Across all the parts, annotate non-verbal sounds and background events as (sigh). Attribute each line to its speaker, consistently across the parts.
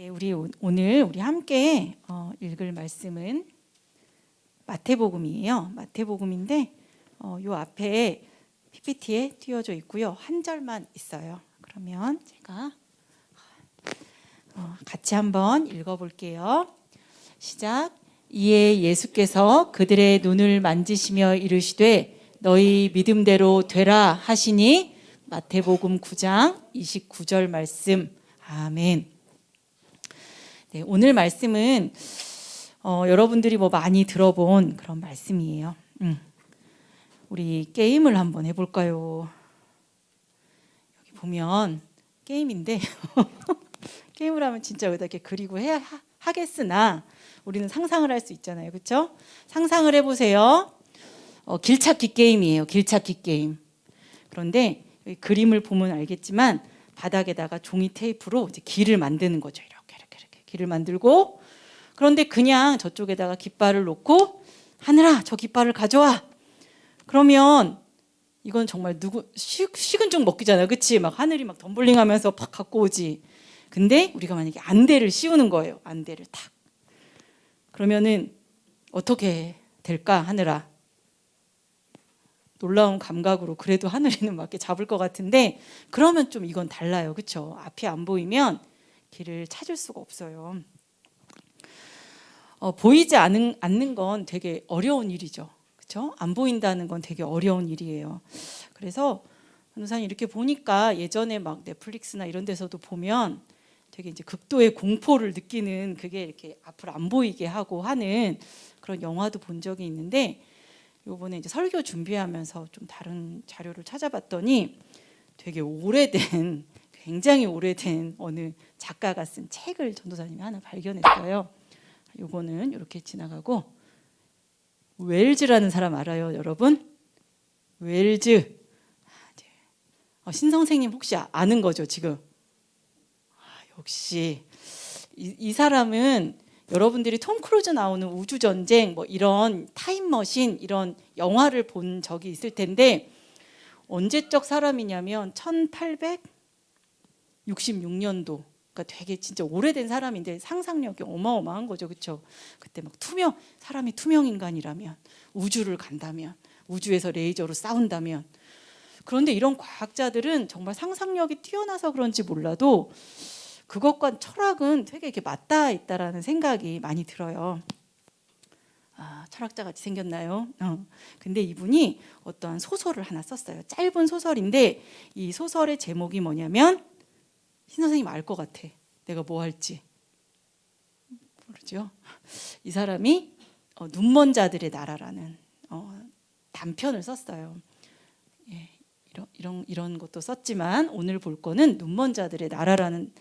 Speaker 1: 예, 우리 오- 오늘 우리 함께 어, 읽을 말씀은 마태복음이에요. 마태복음인데 어, 요 앞에 PPT에 띄워져 있고요. 한 절만 있어요. 그러면 제가 어, 같이 한번 읽어볼게요. 시작. 이에 예수께서 그들의 눈을 만지시며 이르시되 너희 믿음대로 되라 하시니 마태복음 9장 29절 말씀. 아멘. 네, 오늘 말씀은 어, 여러분들이 뭐 많이 들어본 그런 말씀이에요. 음. 우리 게임을 한번 해볼까요? 여기 보면 게임인데 (laughs) 게임을 하면 진짜 여기다 이렇게 그리고 해야 하- 하겠으나 우리는 상상을 할 수 있잖아요, 그렇죠? 상상을 해보세요. 어, 길찾기 게임이에요, 길찾기 게임. 그런데 그림을 보면 알겠지만 바닥에다가 종이 테이프로 길을 만드는 거죠. 길을 만들고 그런데 그냥 저쪽에다가 깃발을 놓고 하늘아 저 깃발을 가져와. 그러면 이건 정말 누구 식, 식은 죽 먹기잖아요. 그치? 막 하늘이 막 덤블링 하면서 팍 갖고 오지. 근데 우리가 만약에 안대를 씌우는 거예요. 안대를 탁. 그러면은 어떻게 될까? 하늘아. 놀라운 감각으로 그래도 하늘이는 (laughs) 맞게 잡을 것 같은데 그러면 좀 이건 달라요. 그렇죠? 앞이 안 보이면 길을 찾을 수가 없어요. 어, 보이지 않은, 않는 건 되게 어려운 일이죠. 그렇죠? 안 보인다는 건 되게 어려운 일이에요. 그래서 변호사님 이렇게 보니까 예전에 막 넷플릭스나 이런 데서도 보면 되게 이제 극도의 공포를 느끼는 그게 이렇게 앞을 안 보이게 하고 하는 그런 영화도 본 적이 있는데 요번에 이제 설교 준비하면서 좀 다른 자료를 찾아봤더니 되게 오래된 굉장히 오래된 어느 작가가 쓴 책을 전도사님이 하나 발견했어요. 요거는 이렇게 지나가고 웰즈라는 사람 알아요, 여러분? 웰즈. 어, 신 선생님 혹시 아- 아는 거죠, 지금? 아, 역시 이, 이 사람은 여러분들이 톰 크루즈 나오는 우주 전쟁 뭐 이런 타임머신 이런 영화를 본 적이 있을 텐데 언제적 사람이냐면 1866년도 그러니까 되게 진짜 오래된 사람인데 상상력이 어마어마한 거죠. 그렇죠? 그때 막 투명 사람이 투명 인간이라면 우주를 간다면 우주에서 레이저로 싸운다면 그런데 이런 과학자들은 정말 상상력이 뛰어나서 그런지 몰라도 그것과 철학은 되게 이렇게 맞닿아 있다라는 생각이 많이 들어요. 아, 철학자 같이 생겼나요? 어. 근데 이분이 어떠한 소설을 하나 썼어요. 짧은 소설인데 이 소설의 제목이 뭐냐면 신 선생님 알 것 같아. 내가 뭐 할지 모르죠. 이 사람이 어, 눈먼 자들의 나라라는 어, 단편을 썼어요. 예, 이런 이런 이런 것도 썼지만 오늘 볼 거는 눈먼 자들의 나라라는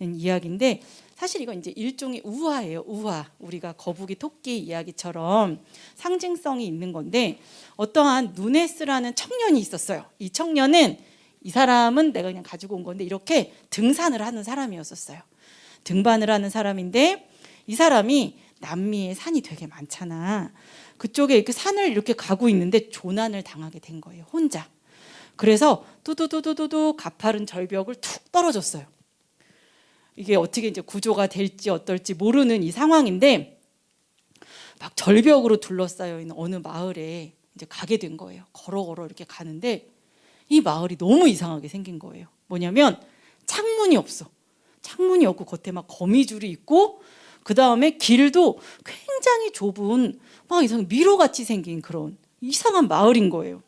Speaker 1: 이야기인데 사실 이건 이제 일종의 우화예요. 우화. 우리가 거북이 토끼 이야기처럼 상징성이 있는 건데 어떠한 누네스라는 청년이 있었어요. 이 청년은 이 사람은 내가 그냥 가지고 온 건데 이렇게 등산을 하는 사람이었었어요. 등반을 하는 사람인데 이 사람이 남미에 산이 되게 많잖아. 그쪽에 이렇게 산을 이렇게 가고 있는데 조난을 당하게 된 거예요. 혼자. 그래서 뚜두두두두두 가파른 절벽을 툭 떨어졌어요. 이게 어떻게 이제 구조가 될지 어떨지 모르는 이 상황인데 막 절벽으로 둘러싸여 있는 어느 마을에 이제 가게 된 거예요. 걸어 걸어 이렇게 가는데 이 마을이 너무 이상하게 생긴 거예요. 뭐냐면 창문이 없어. 창문이 없고 겉에 막 거미줄이 있고 그 다음에 길도 굉장히 좁은 막 이상 미로 같이 생긴 그런 이상한 마을인 거예요.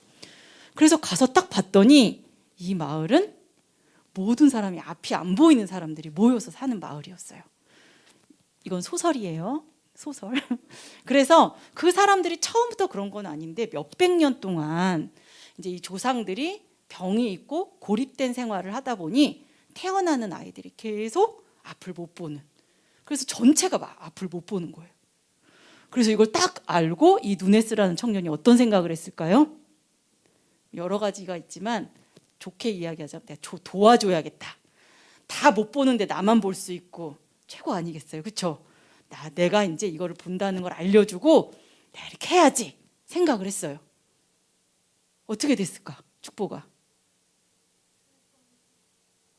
Speaker 1: 그래서 가서 딱 봤더니 이 마을은 모든 사람이 앞이 안 보이는 사람들이 모여서 사는 마을이었어요. 이건 소설이에요. 소설. (laughs) 그래서 그 사람들이 처음부터 그런 건 아닌데 몇백 년 동안 이제 이 조상들이 병이 있고 고립된 생활을 하다 보니 태어나는 아이들이 계속 앞을 못 보는. 그래서 전체가 막 앞을 못 보는 거예요. 그래서 이걸 딱 알고 이 누네스라는 청년이 어떤 생각을 했을까요? 여러 가지가 있지만 좋게 이야기하자면 내가 조- 도와줘야겠다. 다 못 보는데 나만 볼 수 있고 최고 아니겠어요, 그렇죠? 나 내가 이제 이거를 본다는 걸 알려주고 내가 이렇게 해야지 생각을 했어요. 어떻게 됐을까? 축보가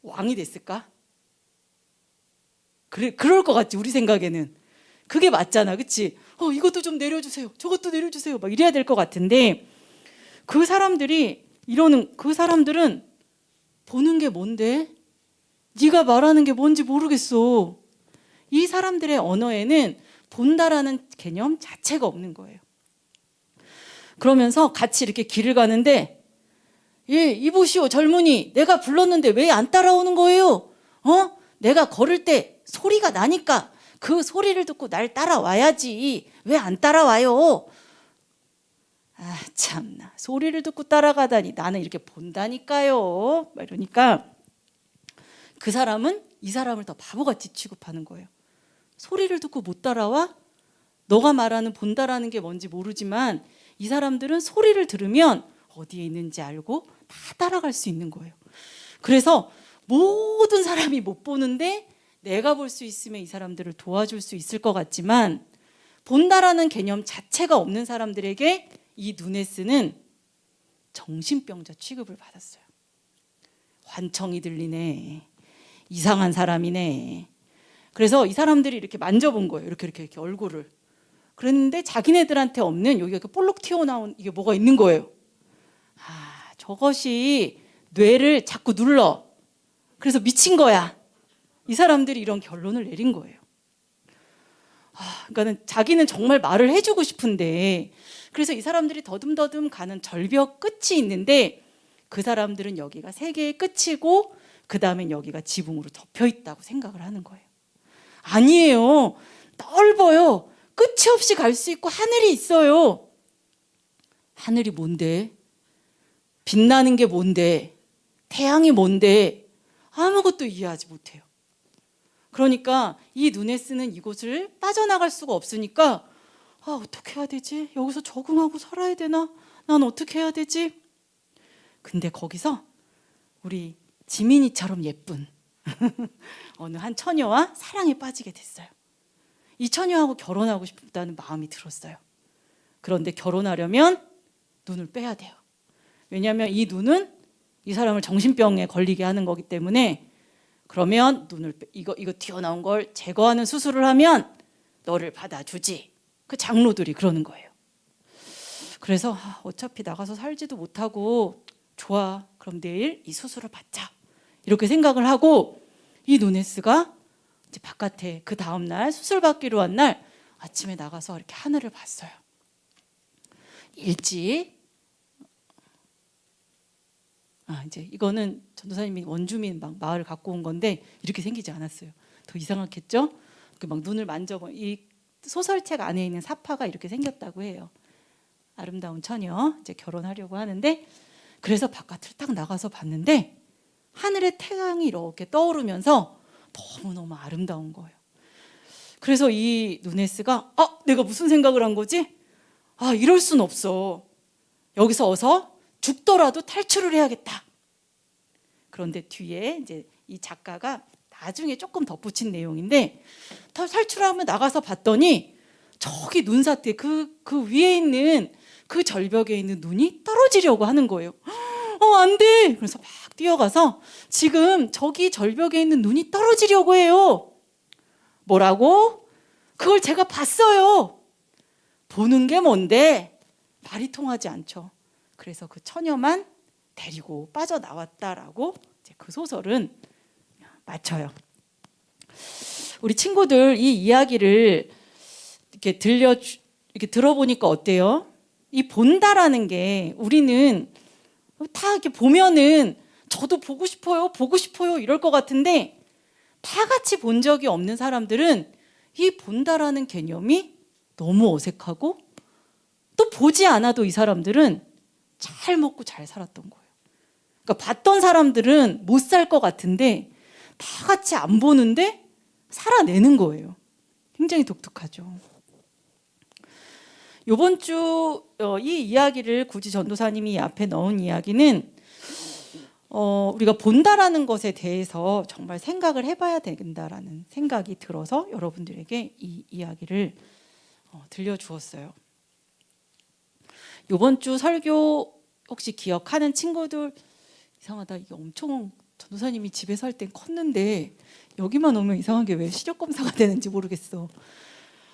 Speaker 1: 왕이 됐을까? 그래 그럴 것 같지 우리 생각에는 그게 맞잖아, 그렇지? 어 이것도 좀 내려주세요, 저것도 내려주세요, 막 이래야 될 것 같은데 그 사람들이 이러는 그 사람들은 보는 게 뭔데? 네가 말하는 게 뭔지 모르겠어. 이 사람들의 언어에는 본다라는 개념 자체가 없는 거예요. 그러면서 같이 이렇게 길을 가는데 예, 이보시오 젊은이 내가 불렀는데 왜 안 따라오는 거예요? 어? 내가 걸을 때 소리가 나니까 그 소리를 듣고 날 따라와야지 왜 안 따라와요? 아 참나 소리를 듣고 따라가다니 나는 이렇게 본다니까요. 막 이러니까 그 사람은 이 사람을 더 바보같이 취급하는 거예요. 소리를 듣고 못 따라와? 너가 말하는 본다라는 게 뭔지 모르지만 이 사람들은 소리를 들으면 어디에 있는지 알고 다 따라갈 수 있는 거예요. 그래서 모든 사람이 못 보는데 내가 볼 수 있으면 이 사람들을 도와줄 수 있을 것 같지만 본다라는 개념 자체가 없는 사람들에게 이 누네스는 정신병자 취급을 받았어요. 환청이 들리네. 이상한 사람이네. 그래서 이 사람들이 이렇게 만져본 거예요. 이렇게 이렇게, 이렇게 얼굴을. 그랬는데 자기네들한테 없는 여기가 이렇게 볼록 튀어나온 이게 뭐가 있는 거예요. 아, 저것이 뇌를 자꾸 눌러. 그래서 미친 거야. 이 사람들이 이런 결론을 내린 거예요. 아, 그러니까는 자기는 정말 말을 해주고 싶은데 그래서 이 사람들이 더듬더듬 가는 절벽 끝이 있는데 그 사람들은 여기가 세계의 끝이고 그 다음엔 여기가 지붕으로 덮여 있다고 생각을 하는 거예요. 아니에요. 넓어요. 끝이 없이 갈 수 있고 하늘이 있어요. 하늘이 뭔데? 빛나는 게 뭔데? 태양이 뭔데? 아무것도 이해하지 못해요. 그러니까 이 눈에 쓰는 이곳을 빠져나갈 수가 없으니까 아, 어떻게 해야 되지? 여기서 적응하고 살아야 되나? 난 어떻게 해야 되지? 근데 거기서 우리 지민이처럼 예쁜 (laughs) 어느 한 처녀와 사랑에 빠지게 됐어요. 이 처녀하고 결혼하고 싶다는 마음이 들었어요. 그런데 결혼하려면 눈을 빼야 돼요. 왜냐하면 이 눈은 이 사람을 정신병에 걸리게 하는 거기 때문에 그러면 눈을 빼, 이거 이거 튀어나온 걸 제거하는 수술을 하면 너를 받아주지. 그 장로들이 그러는 거예요. 그래서 아, 어차피 나가서 살지도 못하고 좋아. 그럼 내일 이 수술을 받자. 이렇게 생각을 하고 이 누네스가 이제 바깥에 그 다음 날 수술 받기로 한 날 아침에 나가서 이렇게 하늘을 봤어요. 일찍 아 이제 이거는 전도사님이 원주민 막 마을을 갖고 온 건데 이렇게 생기지 않았어요. 더 이상하겠죠? 그 막 눈을 만져보 이 소설책 안에 있는 사파가 이렇게 생겼다고 해요. 아름다운 처녀 이제 결혼하려고 하는데 그래서 바깥을 딱 나가서 봤는데 하늘의 태양이 이렇게 떠오르면서 너무너무 아름다운 거예요. 그래서 이 누네스가 아, 내가 무슨 생각을 한 거지? 아, 이럴 순 없어. 여기서 어서 죽더라도 탈출을 해야겠다. 그런데 뒤에 이제 이 작가가 나중에 조금 덧붙인 내용인데 다 탈출하면 나가서 봤더니 저기 눈사태 그, 그 위에 있는 그 절벽에 있는 눈이 떨어지려고 하는 거예요. 어, 안 돼! 그래서 막 뛰어가서 지금 저기 절벽에 있는 눈이 떨어지려고 해요. 뭐라고? 그걸 제가 봤어요. 보는 게 뭔데? 말이 통하지 않죠. 그래서 그 처녀만 데리고 빠져나왔다라고 그 소설은 맞춰요. 우리 친구들 이 이야기를 이렇게 들려 이렇게 들어보니까 어때요? 이 본다라는 게 우리는 다 이렇게 보면은 저도 보고 싶어요, 보고 싶어요 이럴 것 같은데 다 같이 본 적이 없는 사람들은 이 본다라는 개념이 너무 어색하고 또 보지 않아도 이 사람들은 잘 먹고 잘 살았던 거예요. 그러니까 봤던 사람들은 못 살 것 같은데 다 같이 안 보는데 살아내는 거예요. 굉장히 독특하죠. 이번 주 어, 이 이야기를 굳이 전도사님이 앞에 넣은 이야기는 어, 우리가 본다라는 것에 대해서 정말 생각을 해봐야 된다라는 생각이 들어서 여러분들에게 이 이야기를 어, 들려주었어요. 이번 주 설교 혹시 기억하는 친구들 이상하다 이게 엄청 전도사님이 집에서 할 땐 컸는데 여기만 오면 이상하게 왜 시력 검사가 되는지 모르겠어.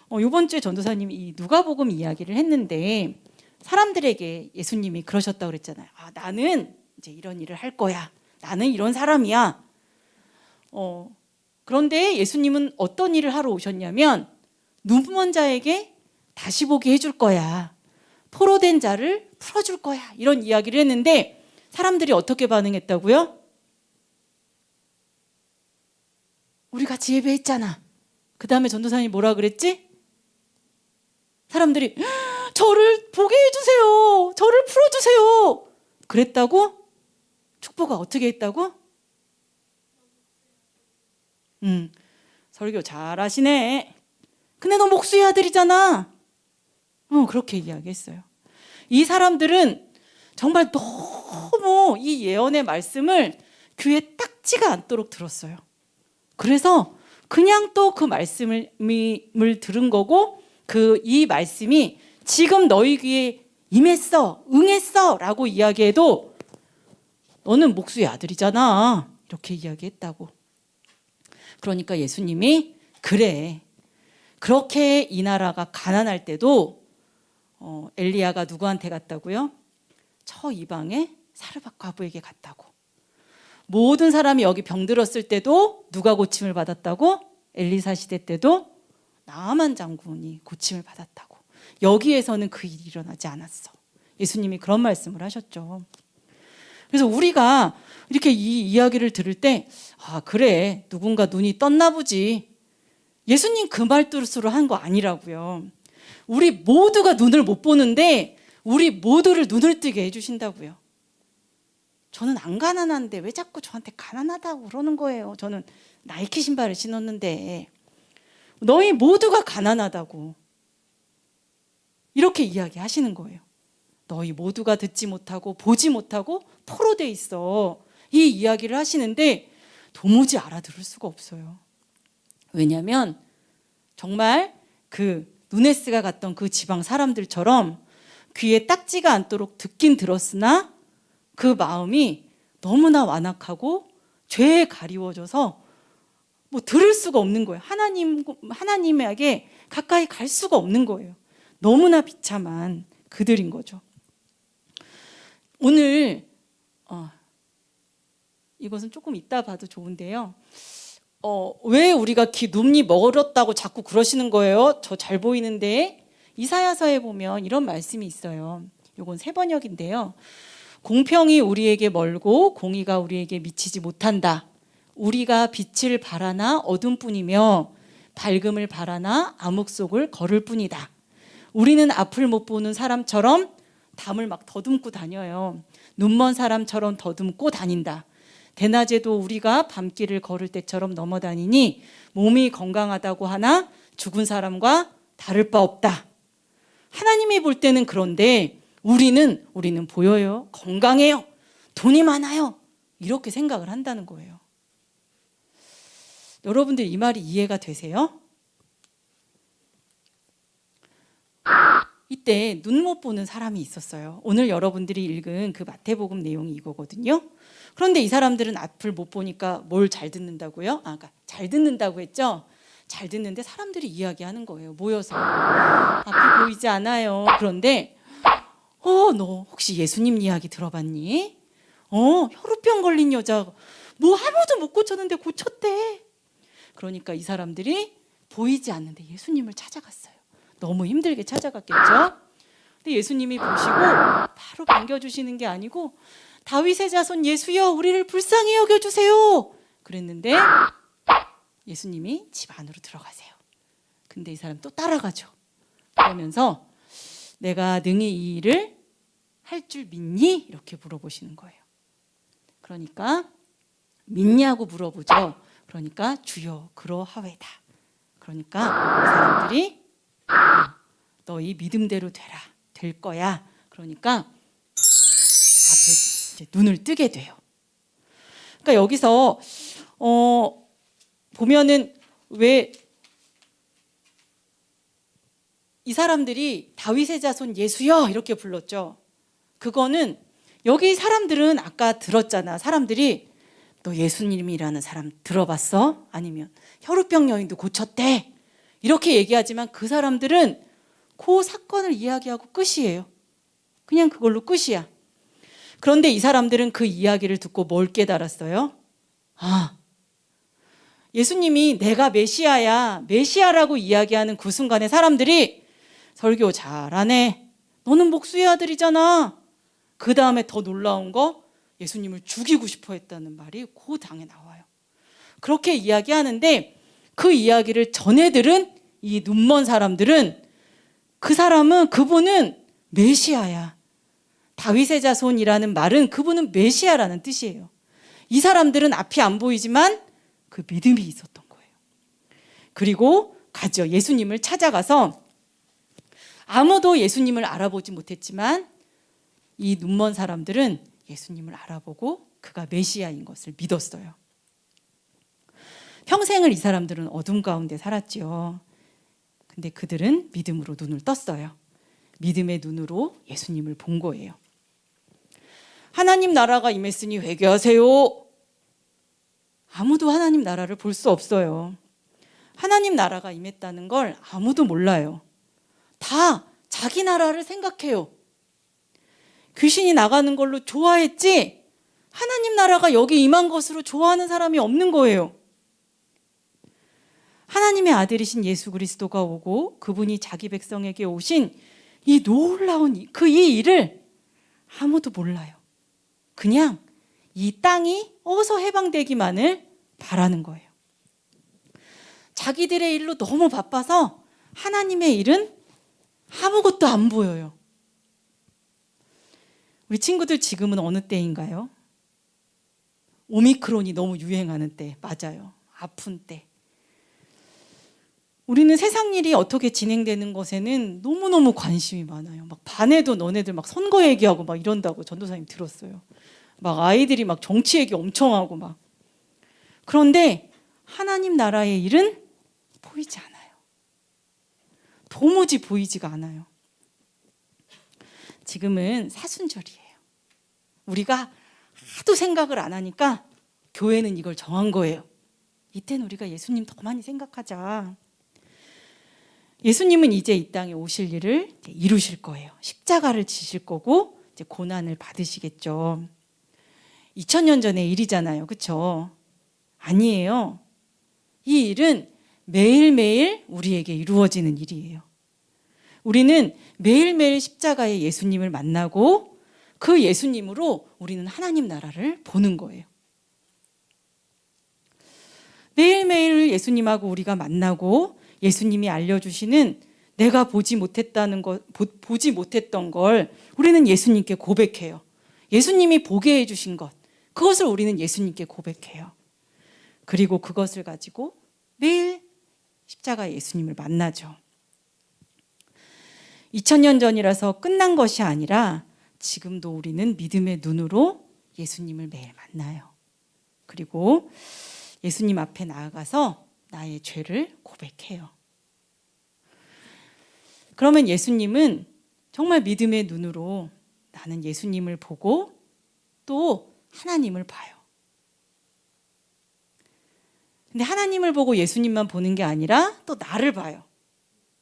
Speaker 1: 어, 이번 주에 전도사님이 이 누가복음 이야기를 했는데 사람들에게 예수님이 그러셨다고 그랬잖아요. 아, 나는 이제 이런 일을 할 거야. 나는 이런 사람이야. 어, 그런데 예수님은 어떤 일을 하러 오셨냐면 눈먼 자에게 다시 보게 해줄 거야. 포로된 자를 풀어줄 거야. 이런 이야기를 했는데 사람들이 어떻게 반응했다고요? 우리 같이 예배했잖아. 그 다음에 전도사님이 뭐라 그랬지? 사람들이 "헉, 저를 보게 해주세요. 저를 풀어주세요. 그랬다고? 축보가 어떻게 했다고? 음, 설교 잘하시네. 근데 너 목수의 아들이잖아. 어, 그렇게 이야기했어요. 이 사람들은 정말 너무 이 예언의 말씀을 귀에 딱지가 않도록 들었어요. 그래서 그냥 또 그 말씀을 들은 거고 그 이 말씀이 지금 너희 귀에 임했어, 응했어 라고 이야기해도 너는 목수의 아들이잖아. 이렇게 이야기했다고. 그러니까 예수님이 그래. 그렇게 이 나라가 가난할 때도 어, 엘리야가 누구한테 갔다고요? 저 이방의 사르밧 과부에게 갔다고. 모든 사람이 여기 병들었을 때도 누가 고침을 받았다고? 엘리사 시대 때도 나아만 장군이 고침을 받았다고. 여기에서는 그 일이 일어나지 않았어. 예수님이 그런 말씀을 하셨죠. 그래서 우리가 이렇게 이 이야기를 들을 때, 아, 그래. 누군가 눈이 떴나 보지. 예수님 그 말뜻으로 한 거 아니라고요. 우리 모두가 눈을 못 보는데, 우리 모두를 눈을 뜨게 해주신다고요. 저는 안 가난한데 왜 자꾸 저한테 가난하다고 그러는 거예요. 저는 나이키 신발을 신었는데 너희 모두가 가난하다고 이렇게 이야기하시는 거예요. 너희 모두가 듣지 못하고 보지 못하고 포로돼 있어. 이 이야기를 하시는데 도무지 알아들을 수가 없어요. 왜냐하면 정말 그 누네스가 갔던 그 지방 사람들처럼 귀에 딱지가 않도록 듣긴 들었으나 그 마음이 너무나 완악하고 죄에 가리워져서 뭐 들을 수가 없는 거예요. 하나님 하나님에게 가까이 갈 수가 없는 거예요. 너무나 비참한 그들인 거죠. 오늘 어, 이것은 조금 이따 봐도 좋은데요. 어, 왜 우리가 기, 눈이 멀었다고 자꾸 그러시는 거예요? 저 잘 보이는데 이사야서에 보면 이런 말씀이 있어요. 요건 세 번역인데요. 공평이 우리에게 멀고 공의가 우리에게 미치지 못한다. 우리가 빛을 바라나 어둠뿐이며 밝음을 바라나 암흑 속을 걸을 뿐이다. 우리는 앞을 못 보는 사람처럼 담을 막 더듬고 다녀요. 눈먼 사람처럼 더듬고 다닌다. 대낮에도 우리가 밤길을 걸을 때처럼 넘어다니니 몸이 건강하다고 하나 죽은 사람과 다를 바 없다. 하나님이 볼 때는 그런데 우리는 우리는 보여요. 건강해요. 돈이 많아요. 이렇게 생각을 한다는 거예요. 여러분들 이 말이 이해가 되세요? 이때 눈 못 보는 사람이 있었어요. 오늘 여러분들이 읽은 그 마태복음 내용이 이거거든요. 그런데 이 사람들은 앞을 못 보니까 뭘 잘 듣는다고요? 아, 그러니까 잘 듣는다고 했죠. 잘 듣는데 사람들이 이야기하는 거예요. 모여서 앞이 보이지 않아요. 그런데 어, 너 혹시 예수님 이야기 들어봤니? 어, 혈우병 걸린 여자 뭐 아무도 못 고쳤는데 고쳤대. 그러니까 이 사람들이 보이지 않는데 예수님을 찾아갔어요. 너무 힘들게 찾아갔겠죠. 근데 예수님이 보시고 바로 반겨주시는 게 아니고 다윗의 자손 예수여 우리를 불쌍히 여겨주세요. 그랬는데 예수님이 집 안으로 들어가세요. 근데 이 사람 또 따라가죠. 그러면서 내가 능히 이 일을 할 줄 믿니? 이렇게 물어보시는 거예요. 그러니까 믿냐고 물어보죠. 그러니까 주여 그러하외다. 그러니까 이 사람들이 너희 믿음대로 되라 될 거야. 그러니까 앞에 이제 눈을 뜨게 돼요. 그러니까 여기서 어 보면은 왜 이 사람들이 다윗의 자손 예수여 이렇게 불렀죠. 그거는 여기 사람들은 아까 들었잖아. 사람들이 너 예수님이라는 사람 들어봤어? 아니면 혈우병 여인도 고쳤대. 이렇게 얘기하지만 그 사람들은 그 사건을 이야기하고 끝이에요. 그냥 그걸로 끝이야. 그런데 이 사람들은 그 이야기를 듣고 뭘 깨달았어요? 아, 예수님이 내가 메시아야, 메시아라고 이야기하는 그 순간에 사람들이 설교 잘하네. 너는 목수의 아들이잖아. 그 다음에 더 놀라운 거 예수님을 죽이고 싶어 했다는 말이 그 당에 나와요. 그렇게 이야기하는데 그 이야기를 전해 들은 이 눈먼 사람들은 그 사람은 그분은 메시아야. 다윗의 자손이라는 말은 그분은 메시아라는 뜻이에요. 이 사람들은 앞이 안 보이지만 그 믿음이 있었던 거예요. 그리고 가죠. 예수님을 찾아가서 아무도 예수님을 알아보지 못했지만 이 눈먼 사람들은 예수님을 알아보고 그가 메시아인 것을 믿었어요. 평생을 이 사람들은 어둠 가운데 살았지요. 근데 그들은 믿음으로 눈을 떴어요. 믿음의 눈으로 예수님을 본 거예요. 하나님 나라가 임했으니 회개하세요. 아무도 하나님 나라를 볼 수 없어요. 하나님 나라가 임했다는 걸 아무도 몰라요. 다 자기 나라를 생각해요. 귀신이 나가는 걸로 좋아했지 하나님 나라가 여기 임한 것으로 좋아하는 사람이 없는 거예요. 하나님의 아들이신 예수 그리스도가 오고 그분이 자기 백성에게 오신 이 놀라운 그 이 일을 아무도 몰라요. 그냥 이 땅이 어서 해방되기만을 바라는 거예요. 자기들의 일로 너무 바빠서 하나님의 일은 아무것도 안 보여요. 우리 친구들 지금은 어느 때인가요? 오미크론이 너무 유행하는 때, 맞아요. 아픈 때. 우리는 세상 일이 어떻게 진행되는 것에는 너무너무 관심이 많아요. 막 반에도 너네들 막 선거 얘기하고 막 이런다고 전도사님 들었어요. 막 아이들이 막 정치 얘기 엄청 하고 막. 그런데 하나님 나라의 일은 보이지 않아요. 도무지 보이지가 않아요. 지금은 사순절이에요. 우리가 하도 생각을 안 하니까 교회는 이걸 정한 거예요. 이때는 우리가 예수님 더 많이 생각하자. 예수님은 이제 이 땅에 오실 일을 이루실 거예요. 십자가를 지실 거고 이제 고난을 받으시겠죠. 2000년 전의 일이잖아요. 그렇죠? 아니에요. 이 일은 매일매일 우리에게 이루어지는 일이에요. 우리는 매일매일 십자가의 예수님을 만나고 그 예수님으로 우리는 하나님 나라를 보는 거예요. 매일매일 예수님하고 우리가 만나고 예수님이 알려주시는 내가 보지 못했다는 것, 보, 지 못했던 걸 우리는 예수님께 고백해요. 예수님이 보게 해주신 것, 그것을 우리는 예수님께 고백해요. 그리고 그것을 가지고 매일 십자가 예수님을 만나죠. 2000년 전이라서 끝난 것이 아니라 지금도 우리는 믿음의 눈으로 예수님을 매일 만나요. 그리고 예수님 앞에 나아가서 나의 죄를 고백해요. 그러면 예수님은 정말 믿음의 눈으로 나는 예수님을 보고 또 하나님을 봐요. 근데 하나님을 보고 예수님만 보는 게 아니라 또 나를 봐요.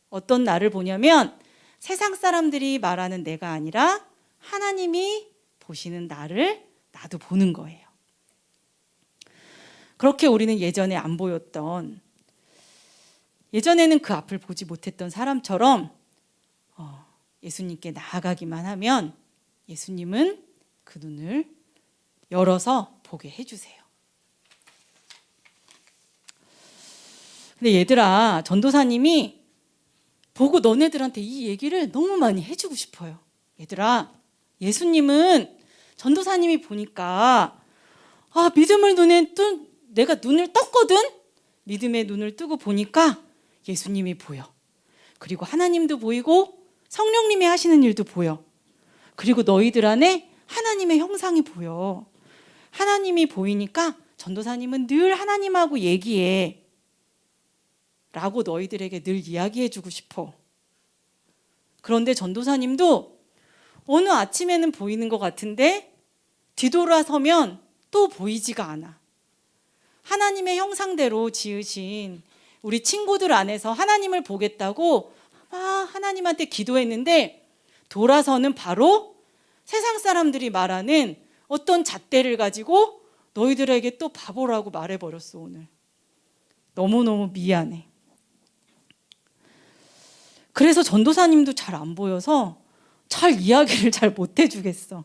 Speaker 1: 어떤 나를 보냐면 세상 사람들이 말하는 내가 아니라 하나님이 보시는 나를 나도 보는 거예요. 그렇게 우리는 예전에 안 보였던 예전에는 그 앞을 보지 못했던 사람처럼 어, 예수님께 나아가기만 하면 예수님은 그 눈을 열어서 보게 해주세요. 근데 얘들아, 전도사님이 보고 너네들한테 이 얘기를 너무 많이 해주고 싶어요. 얘들아, 예수님은 전도사님이 보니까 아, 믿음을 눈에 뜬 내가 눈을 떴거든. 믿음의 눈을 뜨고 보니까 예수님이 보여. 그리고 하나님도 보이고 성령님이 하시는 일도 보여. 그리고 너희들 안에 하나님의 형상이 보여. 하나님이 보이니까 전도사님은 늘 하나님하고 얘기해. 라고 너희들에게 늘 이야기해 주고 싶어. 그런데 전도사님도 어느 아침에는 보이는 것 같은데 뒤돌아서면 또 보이지가 않아. 하나님의 형상대로 지으신 우리 친구들 안에서 하나님을 보겠다고 막 하나님한테 기도했는데 돌아서는 바로 세상 사람들이 말하는 어떤 잣대를 가지고 너희들에게 또 바보라고 말해버렸어 오늘. 너무너무 미안해. 그래서 전도사님도 잘 안 보여서 잘 이야기를 잘 못 해주겠어.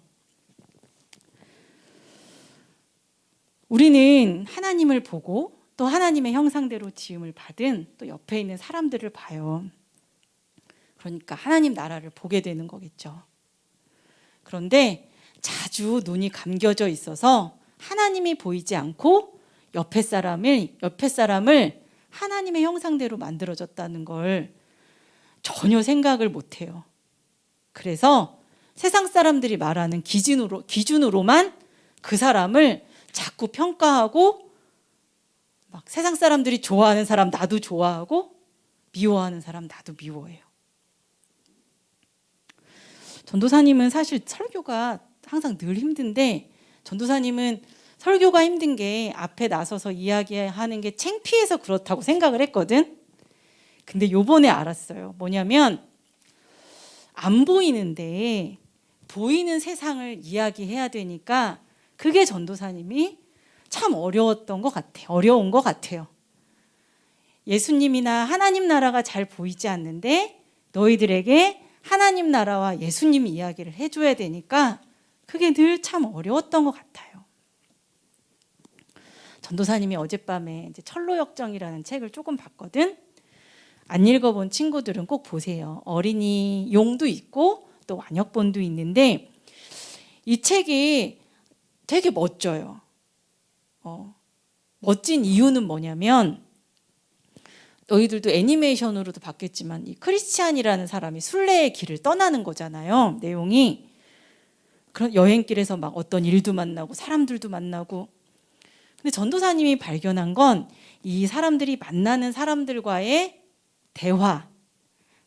Speaker 1: 우리는 하나님을 보고 또 하나님의 형상대로 지음을 받은 또 옆에 있는 사람들을 봐요. 그러니까 하나님 나라를 보게 되는 거겠죠. 그런데 자주 눈이 감겨져 있어서 하나님이 보이지 않고 옆에 사람을 옆에 사람을 하나님의 형상대로 만들어졌다는 걸 전혀 생각을 못 해요. 그래서 세상 사람들이 말하는 기준으로 기준으로만 그 사람을 자꾸 평가하고 막 세상 사람들이 좋아하는 사람 나도 좋아하고 미워하는 사람 나도 미워해요. 전도사님은 사실 설교가 항상 늘 힘든데 전도사님은 설교가 힘든 게 앞에 나서서 이야기하는 게 창피해서 그렇다고 생각을 했거든. 근데 요번에 알았어요. 뭐냐면 안 보이는데 보이는 세상을 이야기해야 되니까 그게 전도사님이 참 어려웠던 것 같아요. 어려운 것 같아요. 예수님이나 하나님 나라가 잘 보이지 않는데 너희들에게 하나님 나라와 예수님 이야기를 해줘야 되니까 그게 늘 참 어려웠던 것 같아요. 전도사님이 어젯밤에 이제 철로 역정이라는 책을 조금 봤거든. 안 읽어본 친구들은 꼭 보세요. 어린이 용도 있고 또 완역본도 있는데 이 책이 되게 멋져요. 어, 멋진 이유는 뭐냐면 너희들도 애니메이션으로도 봤겠지만 이 크리스찬이라는 사람이 순례의 길을 떠나는 거잖아요. 내용이 그런 여행길에서 막 어떤 일도 만나고 사람들도 만나고 근데 전도사님이 발견한 건 이 사람들이 만나는 사람들과의 대화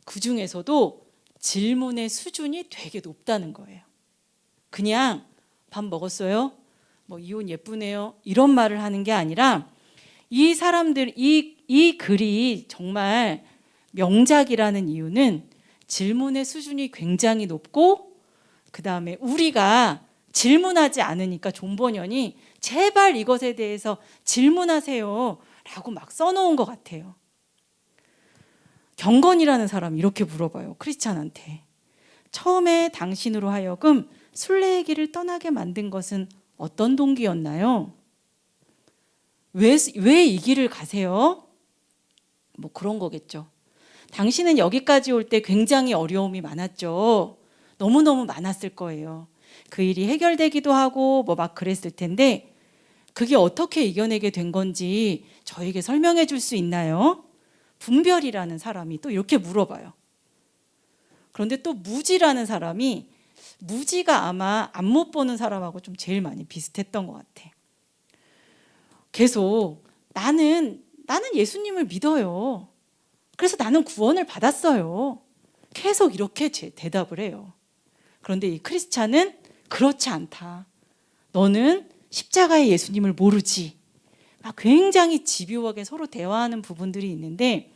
Speaker 1: 그 중에서도 질문의 수준이 되게 높다는 거예요. 그냥 밥 먹었어요? 뭐 이혼 예쁘네요. 이런 말을 하는 게 아니라 이 사람들 이, 이 글이 정말 명작이라는 이유는 질문의 수준이 굉장히 높고 그 다음에 우리가 질문하지 않으니까 존버년이 제발 이것에 대해서 질문하세요 라고 막 써놓은 것 같아요. 경건이라는 사람이 이렇게 물어봐요. 크리스찬한테. 처음에 당신으로 하여금 순례의 길을 떠나게 만든 것은 어떤 동기였나요? 왜, 왜 이 길을 가세요? 뭐 그런 거겠죠. 당신은 여기까지 올 때 굉장히 어려움이 많았죠. 너무너무 많았을 거예요. 그 일이 해결되기도 하고 뭐 막 그랬을 텐데 그게 어떻게 이겨내게 된 건지 저에게 설명해 줄 수 있나요? 분별이라는 사람이 또 이렇게 물어봐요. 그런데 또 무지라는 사람이 무지가 아마 안 못 보는 사람하고 좀 제일 많이 비슷했던 것 같아. 계속 나는 나는 예수님을 믿어요. 그래서 나는 구원을 받았어요. 계속 이렇게 제 대답을 해요. 그런데 이 크리스찬은 그렇지 않다. 너는 십자가의 예수님을 모르지. 막 굉장히 집요하게 서로 대화하는 부분들이 있는데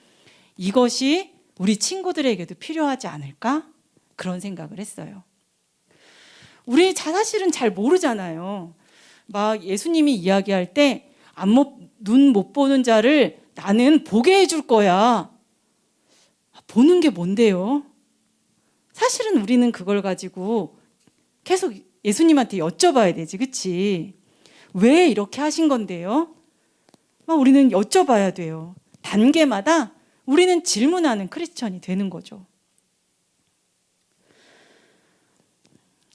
Speaker 1: 이것이 우리 친구들에게도 필요하지 않을까? 그런 생각을 했어요. 우리 자 사실은 잘 모르잖아요. 막 예수님이 이야기할 때 눈 못 보는 자를 나는 보게 해줄 거야. 보는 게 뭔데요? 사실은 우리는 그걸 가지고 계속 예수님한테 여쭤봐야 되지, 그치? 왜 이렇게 하신 건데요? 우리는 여쭤봐야 돼요. 단계마다 우리는 질문하는 크리스천이 되는 거죠.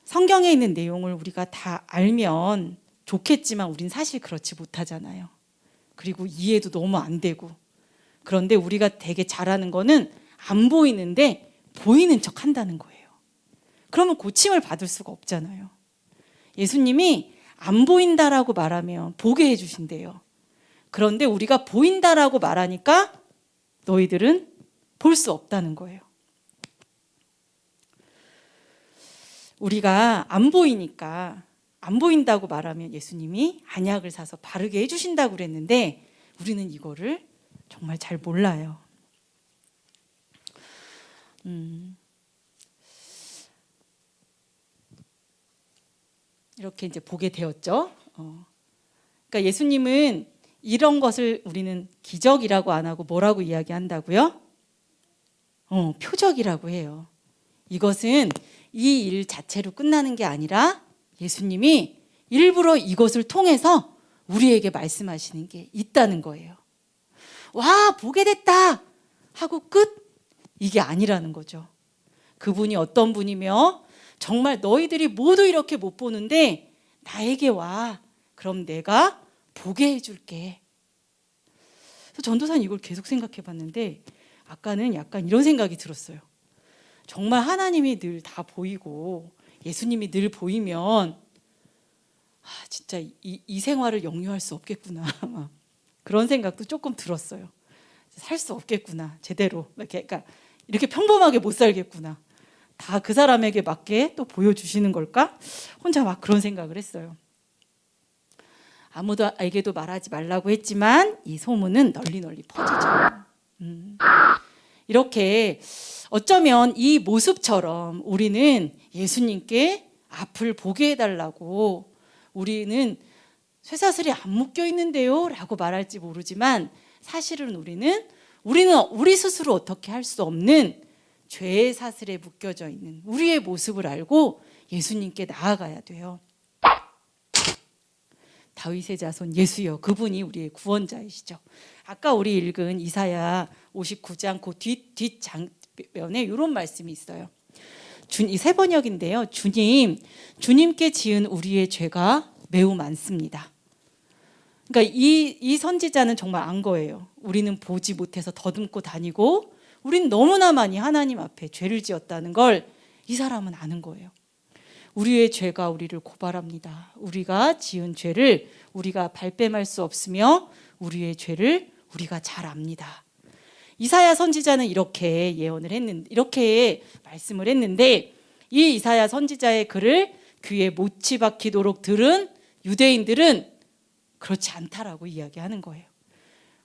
Speaker 1: 성경에 있는 내용을 우리가 다 알면 좋겠지만 우린 사실 그렇지 못하잖아요. 그리고 이해도 너무 안 되고. 그런데 우리가 되게 잘하는 거는 안 보이는데 보이는 척 한다는 거예요. 그러면 고침을 받을 수가 없잖아요. 예수님이 안 보인다라고 말하면 보게 해주신대요. 그런데 우리가 보인다라고 말하니까 너희들은 볼 수 없다는 거예요. 우리가 안 보이니까 안 보인다고 말하면 예수님이 안약을 사서 바르게 해주신다고 그랬는데 우리는 이거를 정말 잘 몰라요. 음, 이렇게 이제 보게 되었죠. 어. 그러니까 예수님은 이런 것을 우리는 기적이라고 안 하고 뭐라고 이야기한다고요? 어, 표적이라고 해요. 이것은 이 일 자체로 끝나는 게 아니라 예수님이 일부러 이것을 통해서 우리에게 말씀하시는 게 있다는 거예요. 와, 보게 됐다! 하고 끝! 이게 아니라는 거죠. 그분이 어떤 분이며 정말 너희들이 모두 이렇게 못 보는데 나에게 와. 그럼 내가 보게 해줄게. 그래서 전도사는 이걸 계속 생각해 봤는데 아까는 약간 이런 생각이 들었어요. 정말 하나님이 늘 다 보이고 예수님이 늘 보이면 아, 진짜 이, 이 생활을 영유할 수 없겠구나. (laughs) 그런 생각도 조금 들었어요. 살 수 없겠구나. 제대로. 이렇게, 그러니까 이렇게 평범하게 못 살겠구나. 다 그 사람에게 맞게 또 보여주시는 걸까? 혼자 막 그런 생각을 했어요. 아무도에게도 말하지 말라고 했지만 이 소문은 널리 널리 퍼지죠. 음. 이렇게 어쩌면 이 모습처럼 우리는 예수님께 앞을 보게 해달라고 우리는 쇠사슬이 안 묶여 있는데요 라고 말할지 모르지만 사실은 우리는 우리는 우리 스스로 어떻게 할 수 없는 죄의 사슬에 묶여져 있는 우리의 모습을 알고 예수님께 나아가야 돼요. 다윗의 자손 예수여 그분이 우리의 구원자이시죠. 아까 우리 읽은 이사야 59장 그뒷 뒷 장면에 이런 말씀이 있어요. 이세 번역인데요. 주님, 주님께 지은 우리의 죄가 매우 많습니다. 그러니까 이, 이 선지자는 정말 안 거예요. 우리는 보지 못해서 더듬고 다니고, 우린 너무나 많이 하나님 앞에 죄를 지었다는 걸 이 사람은 아는 거예요. 우리의 죄가 우리를 고발합니다. 우리가 지은 죄를 우리가 발뺌할 수 없으며 우리의 죄를 우리가 잘 압니다. 이사야 선지자는 이렇게 예언을 했는 이렇게 말씀을 했는데 이 이사야 선지자의 글을 귀에 못이 박히도록 들은 유대인들은 그렇지 않다라고 이야기하는 거예요.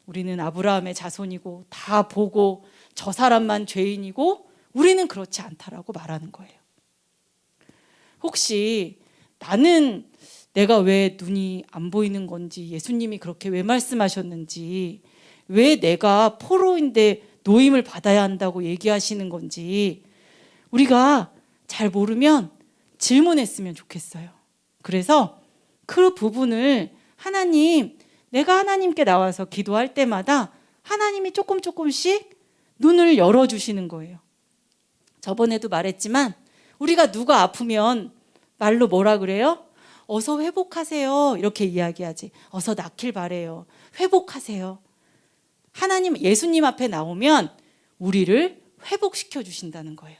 Speaker 1: 우리는 아브라함의 자손이고 다 보고 저 사람만 죄인이고 우리는 그렇지 않다라고 말하는 거예요. 혹시 나는 내가 왜 눈이 안 보이는 건지 예수님이 그렇게 왜 말씀하셨는지 왜 내가 포로인데 노임을 받아야 한다고 얘기하시는 건지 우리가 잘 모르면 질문했으면 좋겠어요. 그래서 그 부분을 하나님, 내가 하나님께 나와서 기도할 때마다 하나님이 조금 조금씩 눈을 열어주시는 거예요. 저번에도 말했지만 우리가 누가 아프면 말로 뭐라 그래요? 어서 회복하세요. 이렇게 이야기하지. 어서 낫길 바래요. 회복하세요. 하나님, 예수님 앞에 나오면 우리를 회복시켜 주신다는 거예요.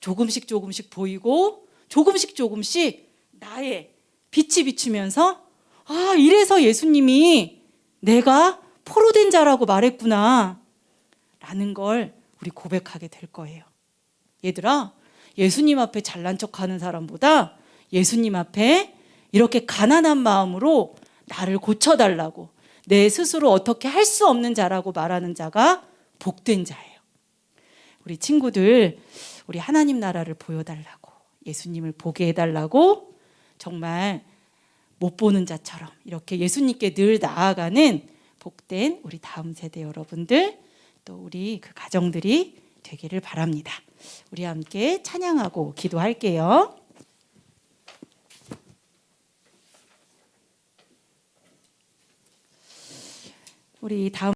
Speaker 1: 조금씩 조금씩 보이고 조금씩 조금씩 나의 빛이 비추면서 아, 이래서 예수님이 내가 포로된 자라고 말했구나. 라는 걸 우리 고백하게 될 거예요. 얘들아, 예수님 앞에 잘난 척 하는 사람보다 예수님 앞에 이렇게 가난한 마음으로 나를 고쳐달라고 내 스스로 어떻게 할 수 없는 자라고 말하는 자가 복된 자예요. 우리 친구들, 우리 하나님 나라를 보여달라고 예수님을 보게 해달라고 정말 못 보는 자처럼 이렇게 예수님께 늘 나아가는 복된 우리 다음 세대 여러분들 또 우리 그 가정들이 되기를 바랍니다. 우리 함께 찬양하고 기도할게요. 우리 다음